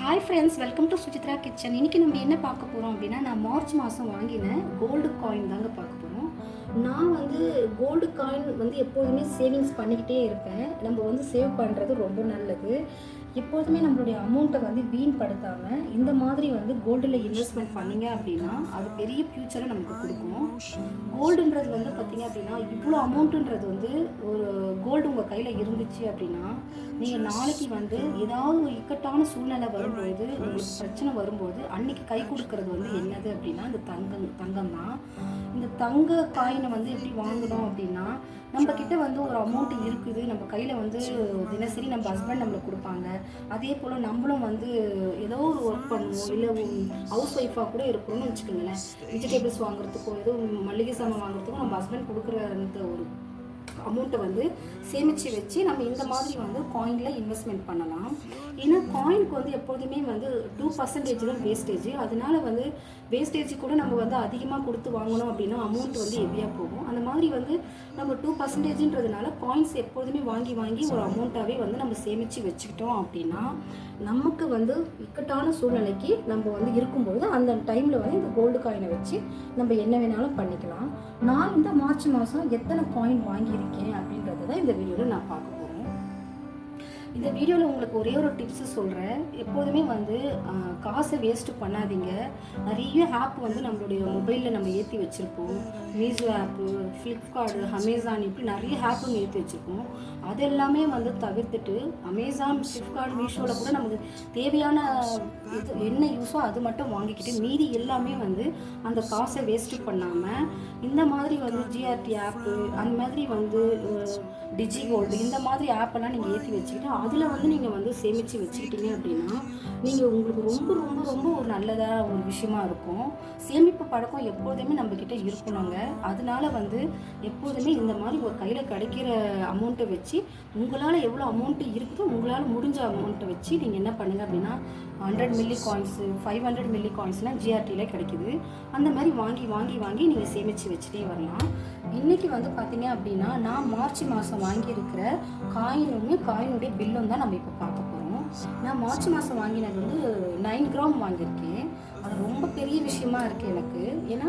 Hi friends welcome to Sujithra kitchen இன்றைக்கி நம்ம என்ன பார்க்க போகிறோம் அப்படின்னா நான் மார்ச் மாதம் வாங்கின கோல்டு காயின் தாங்க பார்க்க போகிறோம் நான் வந்து கோல்டு காயின் வந்து எப்போதுமே சேவிங்ஸ் பண்ணிக்கிட்டே இருப்பேன். நம்ம வந்து சேவ் பண்ணுறது ரொம்ப நல்லது. எப்போதுமே நம்மளுடைய அமௌண்ட்டை வந்து வீண்படுத்தாமல் இந்த மாதிரி வந்து கோல்டில் இன்வெஸ்ட்மெண்ட் பண்ணீங்க அப்படின்னா அது பெரிய ஃப்யூச்சரை நமக்கு கொடுக்கும். கோல்டுன்றது வந்து பார்த்தீங்க அப்படின்னா இவ்வளோ அமௌண்ட்டுன்றது வந்து ஒரு கோல்டு உங்கள் கையில் இருந்துச்சு அப்படின்னா நீங்கள் நாளைக்கு வந்து ஏதாவது ஒரு இக்கட்டான சூழ்நிலை வரும்போது உங்களுக்கு பிரச்சனை வரும்போது அன்னைக்கு கை கொடுக்கறது வந்து என்னது அப்படின்னா இந்த தங்கம் தங்கம் தான் இந்த தங்க காயினை வந்து எப்படி வாங்கணும் அப்படின்னா நம்ம கிட்ட வந்து ஒரு அமௌண்ட் இருக்குது. நம்ம கையில் வந்து தினசரி நம்ம ஹஸ்பண்ட் நம்மளுக்கு கொடுப்பாங்க. அதே போல் நம்மளும் வந்து ஏதோ ஒரு ஒர்க் பண்ணுவோம். இல்லை ஹவுஸ் ஒய்ஃபாக கூட இருக்கணும்னு வச்சுக்கோங்களேன். வெஜிடபிள்ஸ் வாங்குறதுக்கோ ஏதோ மளிகை சாமான் வாங்குறதுக்கோ நம்ம ஹஸ்பண்ட் கொடுக்குற அந்த ஒரு அமௌண்ட்டை வந்து சேமித்து வச்சு நம்ம இந்த மாதிரி வந்து காயினில் இன்வெஸ்ட்மெண்ட் பண்ணலாம். ஏன்னா காயினுக்கு வந்து எப்போதுமே வந்து டூ பர்சன்டேஜ் தான் வேஸ்டேஜ் அதனால வந்து வேஸ்டேஜ் கூட நம்ம வந்து அதிகமாக கொடுத்து வாங்கணும் அப்படின்னா அமௌண்ட் வந்து ஹெவியாக போகும். அந்த மாதிரி வந்து நம்ம டூ பர்சன்டேஜ்ன்றதுனால காயின்ஸ் எப்போதுமே வாங்கி வாங்கி ஒரு அமௌண்ட்டாகவே வந்து நம்ம சேமித்து வச்சுக்கிட்டோம் அப்படின்னா நமக்கு வந்து இக்கட்டான சூழ்நிலைக்கு நம்ம வந்து இருக்கும்போது அந்த டைமில் வந்து இந்த கோல்டு காயினை வச்சு நம்ம என்ன வேணாலும் பண்ணிக்கலாம். நான் இந்த மார்ச் மாதம் எத்தனை காயின் வாங்கியிருக்கேன் அப்படின்றத தான் இந்த வீடியோவில் நான் பார்க்க இந்த வீடியோவில் உங்களுக்கு ஒரே ஒரு டிப்ஸு சொல்கிறேன் எப்போதுமே வந்து காசை வேஸ்ட்டு பண்ணாதீங்க. நிறைய ஆப் வந்து நம்மளுடைய மொபைலில் நம்ம ஏற்றி வச்சுருப்போம். மீஷோ ஆப்பு ஃப்ளிப்கார்டு அமேசான் இப்படி நிறைய ஆப்பு ஏற்றி வச்சுருப்போம். அது எல்லாமே வந்து தவிர்த்துட்டு அமேசான் ஃப்ளிப்கார்ட் மீஷோவில் கூட நமக்கு தேவையான இது என்ன யூஸோ அது மட்டும் வாங்கிக்கிட்டு மீதி எல்லாமே வந்து அந்த காசை வேஸ்ட்டு பண்ணாமல் இந்த மாதிரி வந்து ஜிஆர்டி ஆப்பு அந்த மாதிரி வந்து டிஜி கோல்டு இந்த மாதிரி ஆப்பெல்லாம் நீங்கள் ஏற்றி வச்சுக்கிட்டு அதில் வந்து நீங்கள் வந்து சேமித்து வச்சுக்கிட்டீங்க அப்படின்னா நீங்கள் உங்களுக்கு ரொம்ப ரொம்ப ரொம்ப ஒரு நல்லதாக ஒரு விஷயமா இருக்கும். சேமிப்பு பழக்கம் எப்போதுமே நம்மக்கிட்ட இருக்கணுங்க. அதனால வந்து எப்போதுமே இந்த மாதிரி ஒரு கையில் கிடைக்கிற அமௌண்ட்டை வச்சு உங்களால் எவ்வளோ அமௌண்ட்டு இருக்குதோ உங்களால் முடிஞ்ச அமௌண்ட்டை வச்சு நீங்கள் என்ன பண்ணுங்கள் அப்படின்னா hundred milli coins five hundred milli காயின்ஸ்லாம் ஜிஆர்டியில் கிடைக்குது. அந்த மாதிரி வாங்கி வாங்கி வாங்கி நீங்கள் சேமித்து வச்சுட்டே வரலாம். இன்றைக்கி வந்து பார்த்தீங்க அப்படின்னா நான் மார்ச் மாதம் வாங்கியிருக்கிற காயினுமே காயினுடைய பில்லும் தான் நம்ம இப்போ பார்க்க போகிறோம் நான் மார்ச் மாதம் வாங்கினது வந்து நைன் கிராம் வாங்கியிருக்கேன். அது ரொம்ப பெரிய விஷயமா இருக்குது எனக்கு. ஏன்னா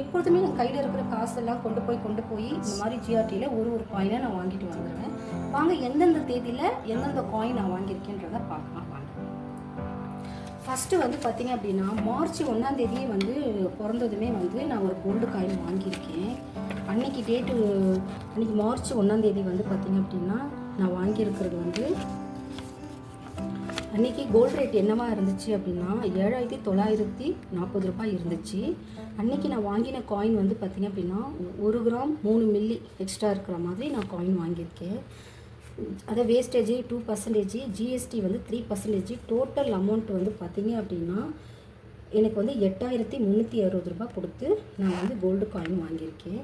எப்பொழுதுமே நான் கையில் இருக்கிற காசெல்லாம் கொண்டு போய் கொண்டு போய் இந்த மாதிரி ஜிஆர்டியில் ஒரு ஒரு காயினை நான் வாங்கிட்டு வந்துடுவேன். வாங்க எந்தெந்த தேதியில் எந்தெந்த காயின் நான் வாங்கியிருக்கேன்றதை பார்க்கலாம். ஃபஸ்ட்டு வந்து பார்த்தீங்க அப்படின்னா மார்ச் ஒன்றாம் வந்து பிறந்ததுமே வந்து நான் ஒரு கோல்டு காயின் வாங்கியிருக்கேன். அன்னைக்கு டேட்டு அன்னைக்கு மார்ச் ஒன்றாம் தேதி வந்து பார்த்தீங்க அப்படின்னா நான் வாங்கியிருக்கிறது வந்து அன்றைக்கி கோல்டு ரேட் என்னவா இருந்துச்சு அப்படின்னா ஏழாயிரத்தி தொள்ளாயிரத்தி நாற்பது ரூபாய் இருந்துச்சு. அன்னைக்கு நான் வாங்கின காயின் வந்து பார்த்தீங்க அப்படின்னா ஒரு கிராம் மூணு மில்லி எக்ஸ்ட்ரா இருக்கிற மாதிரி நான் காயின் வாங்கியிருக்கேன். அதை வேஸ்டேஜ் டூ பர்சன்டேஜ் ஜிஎஸ்டி வந்து த்ரீ பர்சன்டேஜ் டோட்டல் அமௌண்ட் வந்து பார்த்தீங்க அப்படின்னா எனக்கு வந்து எட்டாயிரத்தி முந்நூற்றி அறுபது ரூபாய் கொடுத்து நான் வந்து கோல்டு காயின் வாங்கியிருக்கேன்.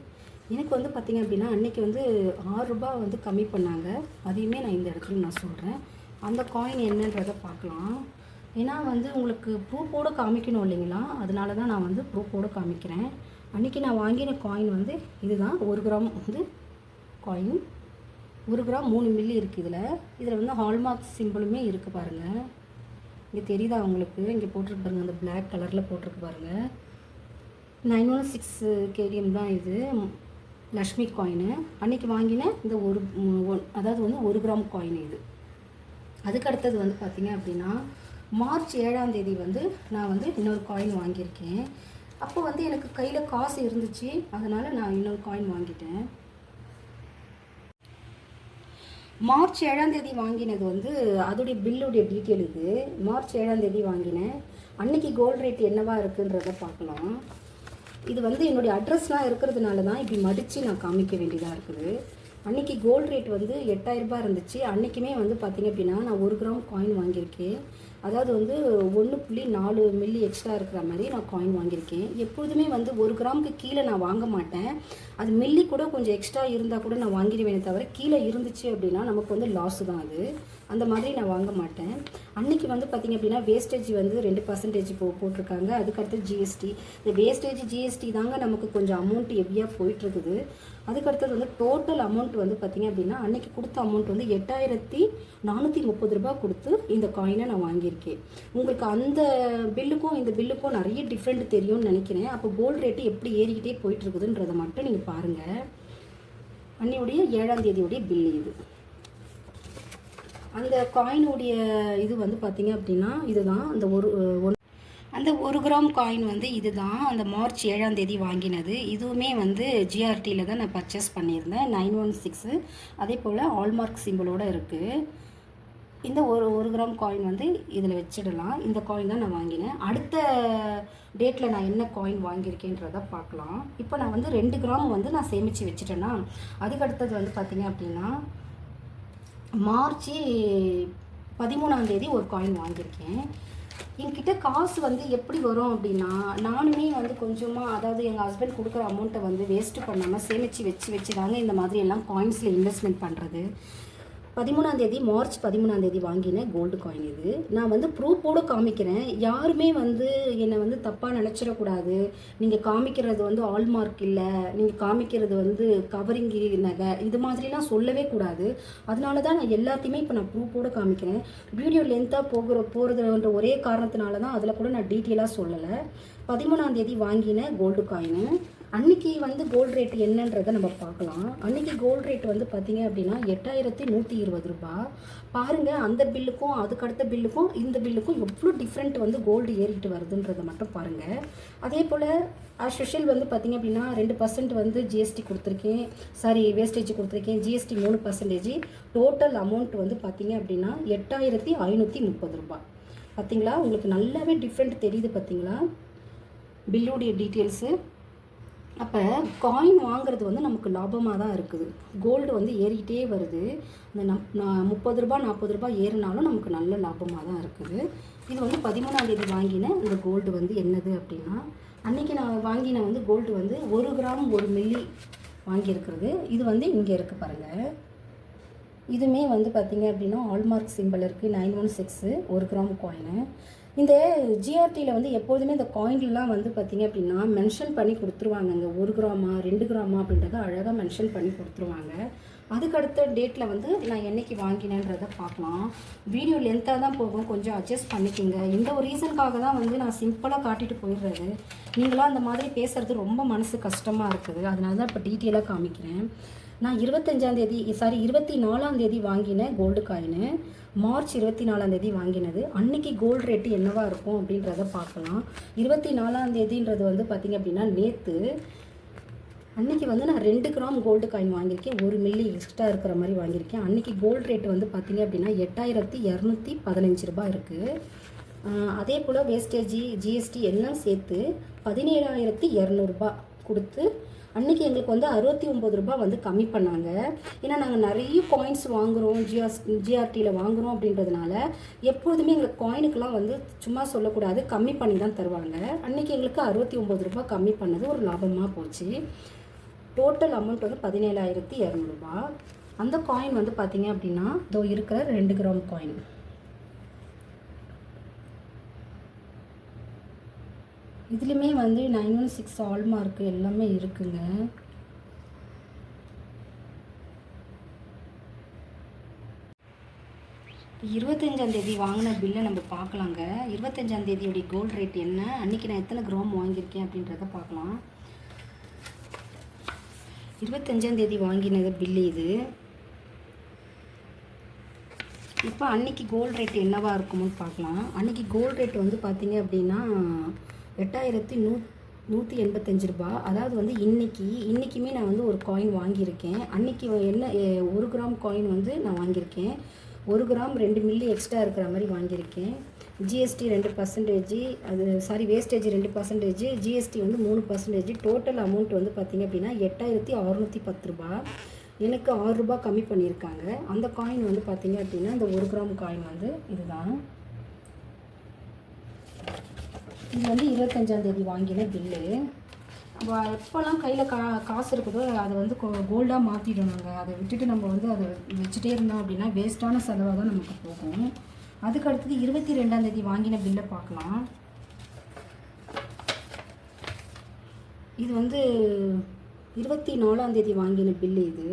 எனக்கு வந்து பார்த்தீங்க அப்படின்னா அன்றைக்கி வந்து ஆறு ரூபாய் வந்து கம்மி பண்ணாங்க. அதையுமே நான் இந்த இடத்துல நான் சொல்கிறேன் அந்த காயின் என்னன்றதை பார்க்கலாம். ஏன்னா வந்து உங்களுக்கு ப்ரூஃபோடு காமிக்கணும் இல்லைங்களா? அதனால தான் நான் வந்து ப்ரூஃபோடு காமிக்கிறேன். அன்றைக்கி நான் வாங்கின காயின் வந்து இதுதான். ஒரு கிராம் வந்து காயின் ஒரு கிராம் மூணு மில்லி இருக்குது இதில். இதில் வந்து ஹால்மார்க் சிம்பிளுமே இருக்குது பாருங்கள் இங்கே தெரியுதா உங்களுக்கு? இங்கே போட்டிருக்கு பாருங்கள் அந்த பிளாக் கலரில் போட்டிருக்கு பாருங்கள் நைன் ஒன் சிக்ஸ் கேடிஎம் தான் இது. லக்ஷ்மி காயினு அன்னைக்கு வாங்கின இந்த ஒரு ஒன் அதாவது வந்து ஒரு கிராம் காயின் இது. அதுக்கு அடுத்தது வந்து பார்த்தீங்க அப்படின்னா மார்ச் ஏழாம் தேதி வந்து நான் வந்து இன்னொரு காயின் வாங்கியிருக்கேன். அப்போ வந்து எனக்கு கையில் காசு இருந்துச்சு. அதனால் நான் இன்னொரு காயின் வாங்கிட்டேன். மார்ச் ஏழாம் தேதி வாங்கினது வந்து அதோடைய பில்லுடைய டீட்டெயில் இது. மார்ச் ஏழாம் தேதி வாங்கினேன். அன்னைக்கு கோல்ட் ரேட் என்னவா இருக்குன்றத பார்க்கலாம். இது வந்து என்னுடைய அட்ரஸ்லாம் இருக்கிறதுனால தான் இப்படி மடித்து நான் காமிக்க வேண்டியதாக இருக்குது. அன்னைக்கு கோல்டு ரேட் வந்து எட்டாயிரரூபா இருந்துச்சு. அன்றைக்குமே வந்து பார்த்திங்க அப்படின்னா நான் ஒரு கிராம் காயின் வாங்கியிருக்கேன். அதாவது வந்து ஒன்று புள்ளி நாலு மில்லி எக்ஸ்ட்ரா இருக்கிற மாதிரி நான் காயின் வாங்கியிருக்கேன். எப்பொழுதுமே வந்து ஒரு கிராமுக்கு கீழே நான் வாங்க மாட்டேன். அது மில்லி கூட கொஞ்சம் எக்ஸ்ட்ரா இருந்தால் கூட நான் வாங்கிடுவேனே தவிர கீழே இருந்துச்சு அப்படின்னா நமக்கு வந்து லாஸு தான் அது. அந்த மாதிரி நான் வாங்க மாட்டேன். அன்னைக்கு வந்து பார்த்திங்க அப்படின்னா வேஸ்டேஜ் வந்து ரெண்டு பர்சன்டேஜ் போ போட்டிருக்காங்க. அதுக்கடுத்து ஜிஎஸ்டி இந்த வேஸ்டேஜ் ஜிஎஸ்டி தாங்க நமக்கு கொஞ்சம் அமௌண்ட் ஹெவியாக போயிட்டுருக்குது. அதுக்கடுத்தது வந்து டோட்டல் அமௌண்ட் வந்து பார்த்திங்க அப்படின்னா அன்னைக்கு கொடுத்த அமௌண்ட் வந்து எட்டாயிரத்தி நானூற்றி முப்பது ரூபாய் கொடுத்து இந்த காயினை நான் வாங்கியிருக்கேன். உங்களுக்கு அந்த பில்லுக்கும் இந்த பில்லுக்கும் நிறைய டிஃப்ரெண்ட் தெரியும்னு நினைக்கிறேன். அப்போ கோல்டு ரேட்டு எப்படி ஏறிக்கிட்டே போயிட்டு இருக்குதுன்றதை மட்டும் நீங்கள் பாருங்கள் அன்னையுடைய ஏழாம் தேதியுடைய பில் இது. அந்த காயினுடைய இது வந்து பார்த்தீங்க அப்படின்னா இதுதான். அந்த ஒரு ஒன் அந்த ஒரு கிராம் காயின் வந்து இதுதான். அந்த மார்ச் ஏழாம் தேதி வாங்கினது. இதுவுமே வந்து ஜிஆர்டியில் தான் நான் பர்ச்சேஸ் பண்ணியிருந்தேன். Nine one six. அதே போல் ஆல்மார்க் சிம்பிளோடு இருக்குது இந்த ஒரு ஒரு கிராம் காயின் வந்து இதில் வச்சிடலாம். இந்த காயின் தான் நான் வாங்கினேன். அடுத்த டேட்டில் நான் என்ன காயின் வாங்கியிருக்கேன்றத பார்க்கலாம். இப்போ நான் வந்து ரெண்டு கிராம் வந்து நான் சேமித்து வச்சுட்டேன்னா அதுக்கு அடுத்தது வந்து பார்த்தீங்க அப்படின்னா மார்ச் பதிமூணாம் தேதி ஒரு காயின் வாங்கியிருக்கேன். என்கிட்ட காசு வந்து எப்படி வரும் அப்படின்னா நானுமே வந்து கொஞ்சமாக அதாவது எங்கள் ஹஸ்பண்ட் கொடுக்குற அமௌண்ட்டை வந்து வேஸ்ட்டு பண்ணாமல் சேமித்து வச்சு வச்சு தாங்க இந்த மாதிரி எல்லாம் காயின்ஸில் இன்வெஸ்ட்மெண்ட் பண்ணுறது பதிமூணாம் தேதி மார்ச் பதிமூணாம் தேதி வாங்கின கோல்டு காயின் இது. நான் வந்து ப்ரூஃபோடு காமிக்கிறேன். யாருமே வந்து என்னை வந்து தப்பாக நினச்சிடக்கூடாது. நீங்கள் காமிக்கிறது வந்து ஆல்மார்க் இல்லை. நீங்கள் காமிக்கிறது வந்து கவரிங்கி நகை. இது மாதிரிலாம் சொல்லவே கூடாது. அதனால தான் நான் எல்லாத்தையுமே இப்போ நான் ப்ரூஃபோடு காமிக்கிறேன். வீடியோ லென்த்தாக போகிற போகிறதுன்ற ஒரே காரணத்தினால தான் அதில் கூட நான் டீட்டெயிலாக சொல்லலை. பதிமூணாம் தேதி வாங்கின கோல்டு காயினு அன்னைக்கு வந்து கோல்டு ரேட் என்னன்றதை நம்ம பார்க்கலாம். அன்னைக்கு கோல்டு ரேட் வந்து பார்த்தீங்க அப்படின்னா எட்டாயிரத்தி நூற்றி இருபது ரூபா. பாருங்கள் அந்த பில்லுக்கும் அதுக்கடுத்த பில்லுக்கும் இந்த பில்லுக்கும் எவ்வளோ டிஃப்ரெண்ட் வந்து கோல்டு ஏறிட்டு வருதுன்றதை மட்டும் பாருங்கள் அதே போல் ஸ்பெஷல் வந்து பார்த்தீங்க அப்படின்னா ரெண்டு பர்சன்ட் வந்து ஜிஎஸ்டி கொடுத்துருக்கேன். சாரி வேஸ்டேஜ் கொடுத்துருக்கேன். ஜிஎஸ்டி மூணு பர்சன்டேஜ் டோட்டல் அமௌண்ட் வந்து பார்த்தீங்க அப்படின்னா எட்டாயிரத்தி ஐநூற்றி முப்பது ரூபா. பார்த்தீங்களா? உங்களுக்கு நல்லாவே டிஃப்ரெண்ட் தெரியுது பார்த்தீங்களா? பில்லுடைய டீட்டெயில்ஸு அப்போ காயின் வாங்குறது வந்து நமக்கு லாபமாக தான் இருக்குது. கோல்டு வந்து ஏறிக்கிட்டே வருது. இந்த நம் முப்பது ரூபா நாற்பது ரூபாய் ஏறினாலும் நமக்கு நல்ல லாபமாக தான் இருக்குது. இது வந்து பதிமூணாம் தேதி வாங்கின இந்த கோல்டு வந்து என்னது அப்படின்னா அன்றைக்கி நான் வாங்கின வந்து கோல்டு வந்து ஒரு கிராம் ஒரு மில்லி வாங்கியிருக்கிறது. இது வந்து இங்கே இருக்குது பாருங்கள் இதுவுமே வந்து பார்த்திங்க அப்படின்னா ஆல்மார்க் சிம்பிள் இருக்குது நைன் ஒன் சிக்ஸு ஒரு கிராம் காயினு இந்த ஜிஆர்டியில் வந்து எப்போதுமே இந்த காயின்லாம் வந்து பார்த்திங்க அப்படின்னா மென்ஷன் பண்ணி கொடுத்துருவாங்கங்க. ஒரு கிராமா ரெண்டு கிராமா அப்படின்றத அழகாக மென்ஷன் பண்ணி கொடுத்துருவாங்க. அதுக்கடுத்த டேட்டில் வந்து நான் என்னைக்கு வாங்கினேன்றதை பார்க்கலாம். வீடியோ லென்த்தாக தான் போகும். கொஞ்சம் அட்ஜஸ்ட் பண்ணிக்கோங்க. இந்த ஒரு ரீசனுக்காக தான் வந்து நான் சிம்பிளாக காட்டிட்டு போயிடுறது. நீங்களாம் அந்த மாதிரி பேசுகிறது ரொம்ப மனசு கஷ்டமாக இருக்குது. அதனால தான் இப்போ டீட்டெயிலாக காமிக்கிறேன். நான் இருபத்தஞ்சாந்தேதி சாரி இருபத்தி நாலாந்தேதி வாங்கின கோல்டு காயினு மார்ச் இருபத்தி நாலாந்தேதி வாங்கினது. அன்னைக்கு கோல்டு ரேட்டு என்னவா இருக்கும் அப்படின்றத பார்க்கலாம். இருபத்தி நாலாந்தேதின்றது வந்து பார்த்திங்க அப்படின்னா நேற்று அன்னைக்கு வந்து நான் ரெண்டு கிராம் கோல்டு காயின் வாங்கியிருக்கேன். ஒரு மில்லி எக்ஸ்ட்ரா இருக்கிற மாதிரி வாங்கியிருக்கேன். அன்றைக்கி கோல்டு ரேட் வந்து பார்த்திங்க அப்படின்னா எட்டாயிரத்தி இரநூத்தி பதினஞ்சு ரூபாய் இருக்குது அதே போல் வேஸ்டேஜி ஜிஎஸ்டி எல்லாம் சேர்த்து பதினேழாயிரத்தி இரநூறுபா கொடுத்து அன்றைக்கி எங்களுக்கு வந்து அறுபத்தி ஒம்பது ரூபாய் வந்து கம்மி பண்ணாங்க. ஏன்னா நாங்கள் நிறைய காயின்ஸ் வாங்குகிறோம் ஜிஆர் ஜிஆர்டியில் வாங்குகிறோம் அப்படின்றதுனால எப்பொழுதுமே எங்களுக்கு காயினுக்கெலாம் வந்து சும்மா சொல்லக்கூடாது கம்மி பண்ணி தான் தருவாங்க. அன்றைக்கி எங்களுக்கு அறுபத்தி ஒம்பது ரூபாய் கம்மி பண்ணது ஒரு லாபமாக போச்சு. டோட்டல் அமௌண்ட் வந்து பதினேழாயிரத்தி இரநூறுபா அந்த காயின் வந்து பார்த்தீங்க அப்படின்னா இதோ இருக்கிற ரெண்டு கிராம் காயின் இதுலேயுமே வந்து நைன் ஒன் சிக்ஸ் ஆல்மார்க் எல்லாமே இருக்குங்க. இருபத்தஞ்சாந்தேதி வாங்கின பில்லை நம்ம பார்க்கலாங்க. இருபத்தஞ்சாந்தேதியோடைய கோல்டு ரேட் என்ன? அன்றைக்கி நான் எத்தனை கிராம் வாங்கியிருக்கேன் அப்படின்றத பார்க்கலாம். இருபத்தஞ்சாந்தேதி வாங்கினது பில்லு இது. இப்போ அன்னைக்கு கோல்டு ரேட் என்னவாக இருக்குமோன்னு பார்க்கலாம். அன்னைக்கு கோல்டு ரேட் வந்து பார்த்தீங்க அப்படின்னா எட்டாயிரத்தி நூ நூற்றி எண்பத்தஞ்சு ரூபா. அதாவது வந்து இன்னைக்கு இன்றைக்குமே நான் வந்து ஒரு காயின் வாங்கியிருக்கேன். அன்றைக்கி என்ன ஒரு கிராம் காயின் வந்து நான் வாங்கியிருக்கேன். ஒரு கிராம் ரெண்டு மில்லி எக்ஸ்ட்ரா இருக்கிற மாதிரி வாங்கியிருக்கேன். ஜிஎஸ்டி ரெண்டு பர்சன்டேஜ் அது சாரி வேஸ்டேஜ் ரெண்டு பர்சன்டேஜ் ஜிஎஸ்டி வந்து மூணு பர்சன்டேஜ் டோட்டல் அமௌண்ட் வந்து பார்த்திங்க அப்படின்னா எட்டாயிரத்தி அறநூற்றி பத்து ரூபா. எனக்கு ஆறு ரூபா கம்மி பண்ணியிருக்காங்க. அந்த காயின் வந்து பார்த்திங்க அப்படின்னா இந்த ஒரு கிராம் காயின் வந்து இதுதான். இது வந்து இருபத்தஞ்சாந்தேதி வாங்கின பில்லு எப்போல்லாம் கையில் கா காசு இருக்குதோ அதை வந்து கோல்டாக மாற்றிடணுங்க அதை விட்டுட்டு நம்ம வந்து அதை வச்சுட்டே இருந்தோம் அப்படின்னா வேஸ்ட்டான செலவாக தான் நமக்கு போகும். அதுக்கு அடுத்தது இருபத்தி ரெண்டாம் தேதி வாங்கின பில்லை பார்க்கலாம். இது வந்து இருபத்தி நாலாம் தேதி வாங்கின பில்லு இது.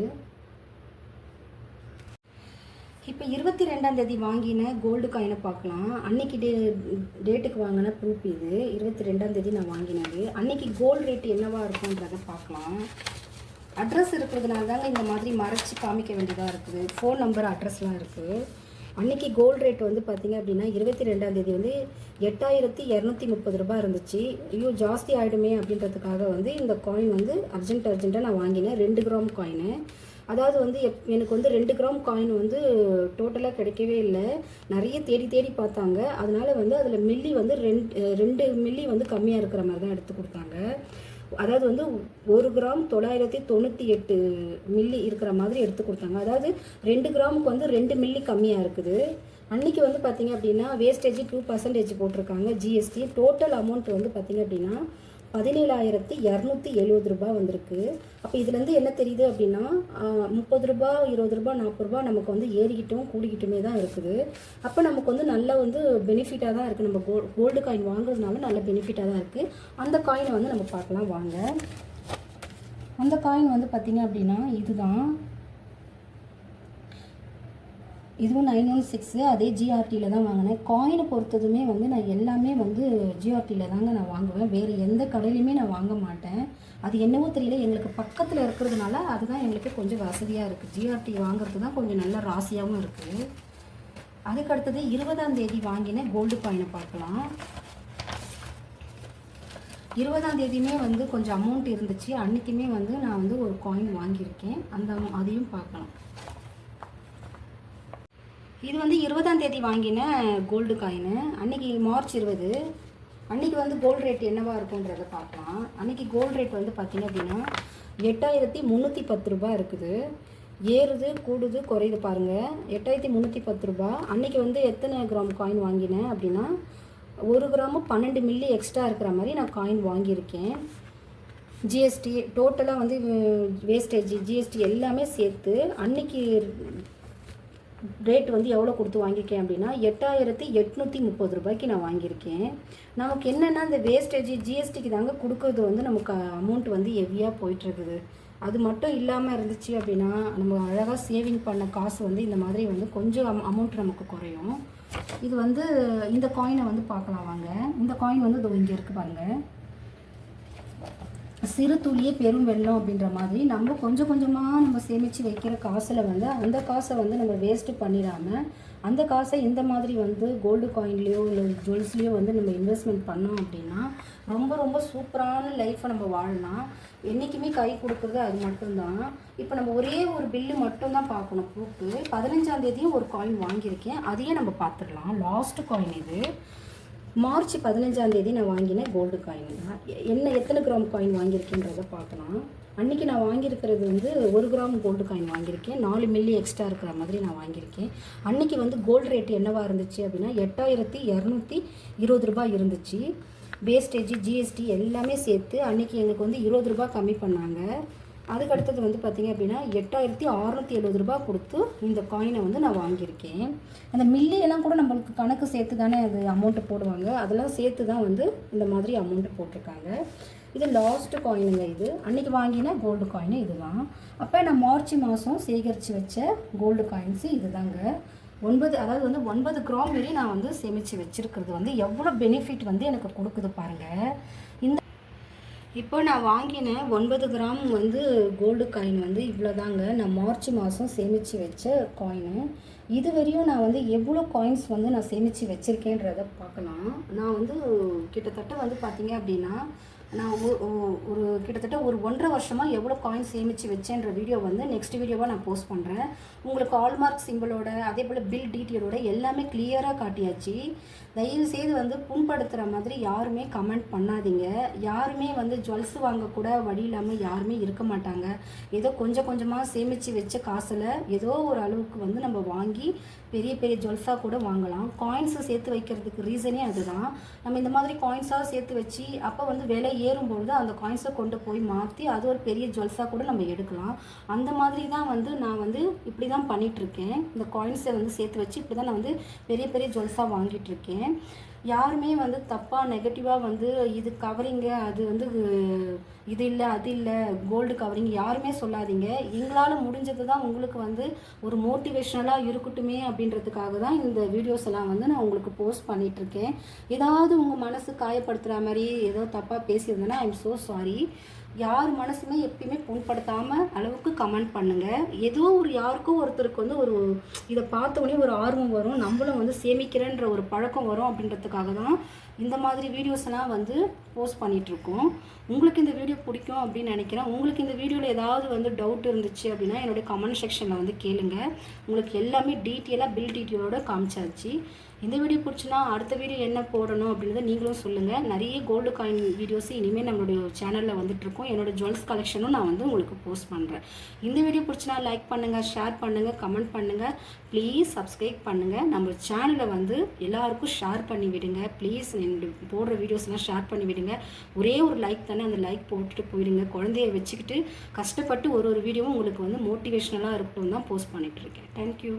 இப்போ இருபத்தி ரெண்டாம் தேதி வாங்கின கோல்டு காயினை பார்க்கலாம். அன்னைக்கு டே டேட்டுக்கு வாங்கின ப்ரூஃப் இது. இருபத்தி ரெண்டாம் தேதி நான் வாங்கினது. அன்னைக்கு கோல்டு ரேட் என்னவா இருக்குன்றத பார்க்கலாம். அட்ரஸ் இருக்கிறதுனால தாங்க இந்த மாதிரி மறைச்சி காமிக்க வேண்டியதாக இருக்குது. ஃபோன் நம்பர் அட்ரஸ்லாம் இருக்குது அன்னைக்கு கோல்டு ரேட் வந்து பார்த்தீங்க அப்படின்னா இருபத்தி ரெண்டாம் தேதி வந்து எட்டாயிரத்தி இரநூத்தி முப்பது ரூபாய் இருந்துச்சு. ஐயோ ஜாஸ்தி ஆகிடுமே அப்படின்றதுக்காக வந்து இந்த காயின் வந்து அர்ஜென்ட் அர்ஜென்ட்டாக நான் வாங்கினேன். ரெண்டு கிராம் காயினு அதாவது வந்து எப் எனக்கு வந்து ரெண்டு கிராம் காயின் வந்து டோட்டலாக கிடைக்கவே இல்லை. நிறைய தேடி தேடி பார்த்தாங்க. அதனால் வந்து அதில் மில்லி வந்து ரெண்டு ரெண்டு மில்லி வந்து கம்மியாக இருக்கிற மாதிரி தான் எடுத்து கொடுத்தாங்க. அதாவது வந்து ஒரு கிராம் தொள்ளாயிரத்தி தொண்ணூற்றி எட்டு மில்லி இருக்கிற மாதிரி எடுத்து கொடுத்தாங்க. அதாவது ரெண்டு கிராமுக்கு வந்து ரெண்டு மில்லி கம்மியாக இருக்குது. அன்றைக்கி வந்து பார்த்திங்க அப்படின்னா வேஸ்டேஜ் டூ பர்சன்டேஜ் போட்டிருக்காங்க ஜிஎஸ்டி டோட்டல் அமௌண்ட் வந்து பார்த்திங்க அப்படின்னா பதினேழாயிரத்தி இரநூத்தி எழுபது ரூபாய் வந்திருக்கு. அப்போ இதுலேருந்து என்ன தெரியுது அப்படின்னா முப்பது ரூபா இருபது ரூபா நாற்பது ரூபா நமக்கு வந்து ஏறிக்கிட்டும் கூடிக்கிட்டுமே தான் இருக்குது. அப்போ நமக்கு வந்து நல்ல வந்து பெனிஃபிட்டாக தான் இருக்குது நம்ம கோ கோல்டு காயின் வாங்குறதுனால நல்ல பெனிஃபிட்டாக தான் இருக்குது அந்த காயினை வந்து நம்ம பார்க்கலாம் வாங்க. அந்த காயின் வந்து பார்த்திங்க அப்படின்னா இதுதான். இதுவும் நைன் ஒன் சிக்ஸு அதே ஜிஆர்டியில் தான் வாங்கினேன். காயினை பொறுத்ததுமே வந்து நான் எல்லாமே வந்து ஜிஆர்டியில் தாங்க நான் வாங்குவேன். வேறு எந்த கடையிலையுமே நான் வாங்க மாட்டேன். அது என்னவோ தெரியல. எங்களுக்கு பக்கத்தில் இருக்கிறதுனால அதுதான் எங்களுக்கு கொஞ்சம் வசதியாக இருக்குது ஜிஆர்டி வாங்குறது தான் கொஞ்சம் நல்ல ராசியாகவும் இருக்குது அதுக்கு அடுத்தது இருபதாம் தேதி வாங்கின கோல்டு காயினை பார்க்கலாம். இருபதாம் தேதியுமே வந்து கொஞ்சம் அமௌண்ட் இருந்துச்சு. அன்றைக்குமே வந்து நான் வந்து ஒரு காயின் வாங்கியிருக்கேன். அந்த அதையும் பார்க்கலாம். இது வந்து இருபதாம் தேதி வாங்கின கோல்டு காயின் அன்றைக்கி மார்ச் இருபது. அன்னைக்கு வந்து கோல்டு ரேட் என்னவா இருக்குன்றத பார்க்கலாம். அன்னைக்கு கோல்டு ரேட் வந்து பார்த்திங்க அப்படின்னா எட்டாயிரத்தி முந்நூற்றி பத்து ரூபா இருக்குது. ஏறுது கூடுது குறையுது பாருங்கள் எட்டாயிரத்தி முந்நூற்றி பத்து ரூபா அன்றைக்கி வந்து எத்தனை கிராம் காயின் வாங்கினேன் அப்படின்னா ஒரு கிராமு பன்னெண்டு மில்லி எக்ஸ்ட்ரா இருக்கிற மாதிரி நான் காயின் வாங்கியிருக்கேன். ஜிஎஸ்டி டோட்டலாக வந்து வேஸ்டேஜ் ஜிஎஸ்டி எல்லாமே சேர்த்து அன்னைக்கு ரேட் வந்து எவ்வளோ கொடுத்து வாங்கியிருக்கேன் அப்படின்னா எட்டாயிரத்தி எட்நூற்றி முப்பது ரூபாய்க்கு நான் வாங்கியிருக்கேன். நமக்கு என்னென்னா இந்த வேஸ்டேஜ் ஜிஎஸ்டிக்கு தாங்க கொடுக்கறது வந்து நமக்கு அமௌண்ட் வந்து ஹெவியாக போயிட்டுருக்குது. அது மட்டும் இல்லாமல் இருந்துச்சு அப்படின்னா நம்ம அழகாக சேவிங் பண்ண காசு வந்து இந்த மாதிரி வந்து கொஞ்சம் அம் அமௌண்ட் நமக்கு குறையும். இது வந்து இந்த காயினை வந்து பார்க்கலாம் வாங்க. இந்த காயின் வந்து இதோ இங்கே இருக்குது பாருங்கள் சிறு துளியே பெரும் வெள்ளம் அப்படின்ற மாதிரி நம்ம கொஞ்சம் கொஞ்சமாக நம்ம சேமித்து வைக்கிற காசில் வந்து அந்த காசை வந்து நம்ம வேஸ்ட்டு பண்ணிடாமல் அந்த காசை இந்த மாதிரி வந்து கோல்டு காயின்லேயோ இல்லை ஜுவல்ஸ்லேயோ வந்து நம்ம இன்வெஸ்ட்மெண்ட் பண்ணோம் அப்படின்னா ரொம்ப ரொம்ப சூப்பரான லைஃப்பை நம்ம வாழலாம். என்றைக்குமே கை கொடுக்குறது அது மட்டும்தான். இப்போ நம்ம ஒரே ஒரு பில்லு மட்டும்தான் பார்க்கணும். பூக்கு பதினஞ்சாம் தேதியும் ஒரு காயின் வாங்கியிருக்கேன். அதையே நம்ம பார்த்துடலாம். லாஸ்ட் காயின் இது. மார்ச் பதினஞ்சாம் தேதி நான் வாங்கினேன் கோல்டு காயின் என்ன எத்தனை கிராம் காயின் வாங்கியிருக்கேன்றதை பார்க்கலாம். அன்றைக்கி நான் வாங்கியிருக்கிறது வந்து ஒரு கிராம் கோல்டு காயின் வாங்கியிருக்கேன். நாலு மில்லி எக்ஸ்ட்ரா இருக்கிற மாதிரி நான் வாங்கியிருக்கேன். அன்றைக்கி வந்து கோல்டு ரேட் என்னவா இருந்துச்சு அப்படின்னா எட்டாயிரத்தி இரநூத்தி இருபது ரூபாய் இருந்துச்சு. வேஸ்டேஜ் ஜிஎஸ்டி எல்லாமே சேர்த்து அன்றைக்கி எங்களுக்கு வந்து இருபது ரூபாய் கம்மி பண்ணாங்க. அதுக்கு அடுத்தது வந்து பார்த்தீங்க அப்படின்னா எட்டாயிரத்தி அறநூற்றி எழுபது ரூபாய் கொடுத்து இந்த காயினை வந்து நான் வாங்கியிருக்கேன். அந்த மில்லியெல்லாம் கூட நம்மளுக்கு கணக்கு சேர்த்து தானே அது அமௌண்ட்டு போடுவாங்க. அதெல்லாம் சேர்த்து தான் வந்து இந்த மாதிரி அமௌண்ட்டு போட்டிருக்காங்க. இது லாஸ்ட்டு காயினுங்க இது. அன்றைக்கி வாங்கின கோல்டு காயின் இதுதான். அப்போ நான் மார்ச் மாதம் சேகரித்து வச்ச கோல்டு காயின்ஸு இதுதாங்க. ஒன்பது அதாவது வந்து ஒன்பது கிராம் வரையும் நான் வந்து சேமித்து வச்சுருக்கிறது வந்து எவ்வளோ பெனிஃபிட் வந்து எனக்கு கொடுக்குது பாருங்கள் இப்போ நான் வாங்கின ஒன்பது கிராம் வந்து கோல்டு காயின் வந்து இவ்வளோதாங்க நான் மார்ச் மாதம் சேமித்து வச்ச காயினு இது வரையும் நான் வந்து எவ்வளோ காயின்ஸ் வந்து நான் சேமித்து வச்சுருக்கேன்றத பார்க்கலாம். நான் வந்து கிட்டத்தட்ட வந்து பார்த்தீங்க அப்படின்னா நான் ஒரு கிட்டத்தட்ட ஒரு ஒன்றரை வருஷமாக எவ்வளோ காயின் சேமித்து வச்சேன்ற வீடியோ வந்து நெக்ஸ்ட் வீடியோவாக நான் போஸ்ட் பண்ணுறேன் உங்களுக்கு ஆல்மார்க் சிம்பிளோட அதே போல் பில் டீட்டெயிலோட எல்லாமே கிளியராக காட்டியாச்சு. தயவு செய்து வந்து புண்படுத்துகிற மாதிரி யாருமே கமெண்ட் பண்ணாதீங்க. யாருமே வந்து ஜுவல்ஸ் வாங்கக்கூட வழி இல்லாமல் யாருமே இருக்க மாட்டாங்க. ஏதோ கொஞ்சம் கொஞ்சமாக சேமித்து வச்ச காசில் ஏதோ ஒரு அளவுக்கு வந்து நம்ம வாங்கி வாங்கி பெரிய பெரிய ஜுவல்ஸாக கூட வாங்கலாம். காயின்ஸை சேர்த்து வைக்கிறதுக்கு ரீசனே அதுதான். நம்ம இந்த மாதிரி காயின்ஸாக சேர்த்து வச்சு அப்போ வந்து விலை ஏறும்பொழுது அந்த காயின்ஸை கொண்டு போய் மாற்றி அது ஒரு பெரிய ஜுவல்ஸாக கூட நம்ம எடுக்கலாம். அந்த மாதிரி தான் வந்து நான் வந்து இப்படி தான் பண்ணிகிட்ருக்கேன் இந்த காயின்ஸை வந்து சேர்த்து வச்சு இப்படி தான் நான் வந்து பெரிய பெரிய ஜுவல்ஸாக வாங்கிட்டு இருக்கேன். யாருமே வந்து தப்பாக நெகட்டிவாக வந்து இது கவரிங்க அது வந்து இது இல்லை அது இல்லை கோல்டு கவரிங் யாருமே சொல்லாதீங்க. எங்களால் முடிஞ்சது தான் உங்களுக்கு வந்து ஒரு மோட்டிவேஷ்னலாக இருக்கட்டுமே அப்படின்றதுக்காக தான் இந்த வீடியோஸ் எல்லாம் வந்து நான் உங்களுக்கு போஸ்ட் பண்ணிகிட்ருக்கேன் ஏதாவது உங்கள் மனசு காயப்படுத்துகிற மாதிரி ஏதோ தப்பாக பேசியிருந்தேன்னா ஐ எம் ஸோ சாரி யார் மனசுமே எப்பயுமே புண்படுத்தாமல் அளவுக்கு கமெண்ட் பண்ணுங்கள் ஏதோ ஒரு யாருக்கோ ஒருத்தருக்கு வந்து ஒரு இதை பார்த்தோன்னே ஒரு ஆர்வம் வரும். நம்மளும் வந்து சேமிக்கிறேன்ற ஒரு பழக்கம் வரும் அப்படின்றதுக்காக தான் இந்த மாதிரி வீடியோஸ் எல்லாம் வந்து போஸ்ட் பண்ணிகிட்ருக்கோம் உங்களுக்கு இந்த வீடியோ பிடிக்கும் அப்படின்னு நினைக்கிறேன். உங்களுக்கு இந்த வீடியோவில் ஏதாவது வந்து டவுட் இருந்துச்சு அப்படின்னா என்னுடைய கமெண்ட் செக்ஷனில் வந்து கேளுங்க. உங்களுக்கு எல்லாமே டீட்டெயிலாக பில் டீட்டெயிலோட காமிச்சாச்சு. இந்த வீடியோ பிடிச்சுன்னா அடுத்த வீடியோ என்ன போடணும் அப்படின்றத நீங்களும் சொல்லுங்கள் நிறைய கோல்டு காயின் வீடியோஸ் இனிமேல் நம்மளுடைய சேனலில் வந்துட்டுருக்கோம். என்னோடய ஜுவல்ஸ் கலெக்ஷனும் நான் வந்து உங்களுக்கு போஸ்ட் பண்ணுறேன் இந்த வீடியோ பிடிச்சினா லைக் பண்ணுங்கள் ஷேர் பண்ணுங்கள் கமெண்ட் பண்ணுங்கள் ப்ளீஸ் சப்ஸ்கிரைப் பண்ணுங்கள் நம்ம சேனலை வந்து எல்லாருக்கும் ஷேர் பண்ணி விடுங்க ப்ளீஸ் போடுற வீடியோஸ்லாம் ஷேர் பண்ணி விடுங்க. ஒரே ஒரு லைக் தானே அந்த லைக் போட்டுட்டு போயிடுங்க. குழந்தைய வச்சுக்கிட்டு கஷ்டப்பட்டு ஒரு ஒரு வீடியோவும் உங்களுக்கு வந்து மோட்டிவேஷ்னலாக இருக்கட்டும் தான் போஸ்ட் பண்ணிகிட்ருக்கேன் தேங்க்யூ